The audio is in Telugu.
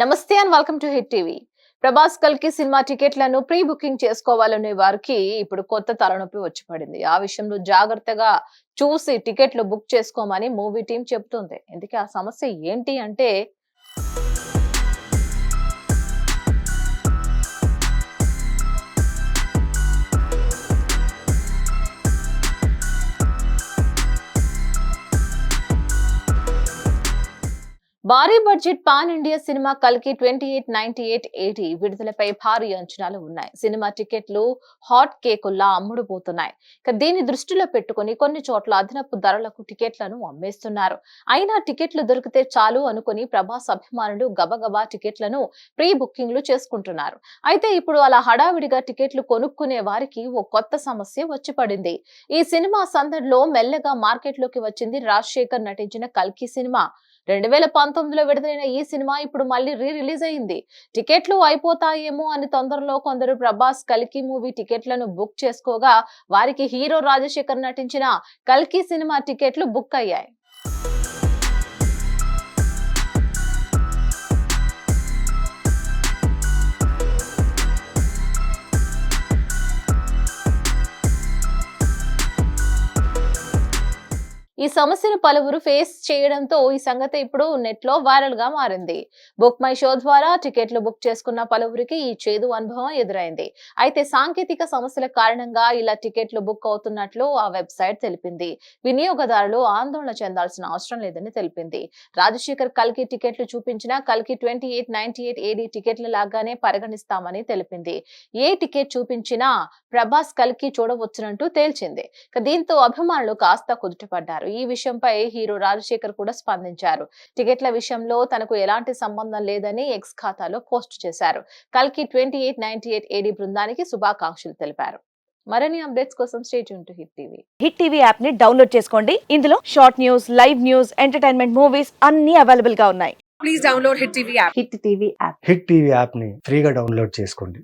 నమస్తే and welcome to Hit TV. Prabhas కల్కి సినిమా టికెట్లను ప్రీ బుకింగ్ చేసుకోవాలనే వారికి ఇప్పుడు కొత్త తలనొప్పి వచ్చి పడింది. ఆ విషయంలో జాగ్రత్తగా చూసి టికెట్లు బుక్ చేసుకోమని మూవీ టీం చెబుతుంది. ఎందుకే ఆ సమస్య ఏంటి అంటే భారీ బడ్జెట్ పాన్ ఇండియా సినిమా కల్కి twenty eight ninety eight eighty విడుదలపై భారీ అంచనాలు ఉన్నాయి. సినిమా టికెట్లు హాట్ కేకుల్లా అమ్ముడుపోతున్నాయి. ఇక దీన్ని దృష్టిలో పెట్టుకుని కొన్ని చోట్ల అదనపు ధరలకు టికెట్లను అమ్మేస్తున్నారు. అయినా టికెట్లు దొరికితే చాలు అనుకుని ప్రభాస్ అభిమానులు గబగబా టికెట్లను ప్రీ బుకింగ్లు చేసుకుంటున్నారు. అయితే ఇప్పుడు అలా హడావిడిగా టికెట్లు కొనుక్కునే వారికి ఓ కొత్త సమస్య వచ్చి పడింది. ఈ సినిమా సందడిలో మెల్లగా మార్కెట్లోకి వచ్చింది రాజశేఖర్ నటించిన కల్కి సినిమా. రెండు వేల పంతొమ్మిదిలో విడుదలైన ఈ సినిమా ఇప్పుడు మళ్ళీ రీ రిలీజ్ అయింది. టికెట్లు అయిపోతాయేమో అని తొందరలో కొందరు ప్రభాస్ కల్కి మూవీ టికెట్లను బుక్ చేసుకోగా వారికి హీరో రాజశేఖర్ నటించిన కల్కి సినిమా టికెట్లు బుక్ అయ్యాయి. ఈ సమస్యను పలువురు ఫేస్ చేయడంతో ఈ సంగతి ఇప్పుడు నెట్లో వైరల్గా మారింది. బుక్ మై షో ద్వారా టికెట్లు బుక్ చేసుకున్న పలువురికి ఈ చేదు అనుభవం ఎదురైంది. అయితే సాంకేతిక సమస్యల కారణంగా ఇలా టికెట్లు బుక్ అవుతున్నట్లు ఆ వెబ్సైట్ తెలిపింది. వినియోగదారులు ఆందోళన చెందాల్సిన అవసరం లేదని తెలిపింది. రాజశేఖర్ కల్కి టికెట్లు చూపించిన కల్కి twenty eight ninety eight AD టికెట్ల లాగానే పరిగణిస్తామని తెలిపింది. ఏ టికెట్ చూపించినా ప్రభాస్ కల్కి చూడవచ్చునంటూ తేల్చింది. దీంతో అభిమానులు కాస్త కుదుటపడ్డారు. ఈ విషయంపై హీరో రాజశేఖర్ కూడా స్పందించారు. టికెట్ల విషయంలో తనకు ఎలాంటి సంబంధం లేదని ఎక్స్ ఖాతాలో పోస్ట్ చేశారు. కల్కి twenty eight ninety eight AD బృందానికి శుభాకాంక్షలు తెలిపారు. మరిన్ని అప్డేట్స్ కోసం state to Hit TV. Hit TV యాప్ని డౌన్లోడ్ చేసుకోండి. ఇందులో short news live news entertainment movies అన్ని అవైలబుల్గా ఉన్నాయి. Please download Hit TV app. Hit TV app Hit TV యాప్ని ఫ్రీగా డౌన్లోడ్ చేసుకోండి.